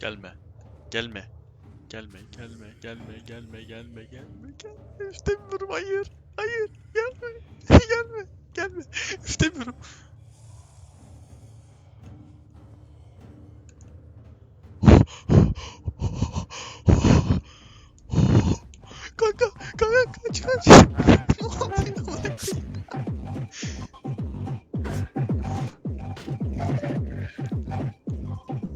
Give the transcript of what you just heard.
Gelme. Gelme. Gelme, gelme, gelme, gelme, gelme, gelme, gelme. İstemiyorum, hayır. Hayır, gelme. gelme, gelme. İstemiyorum. kanka, kanka, kaç, kaç.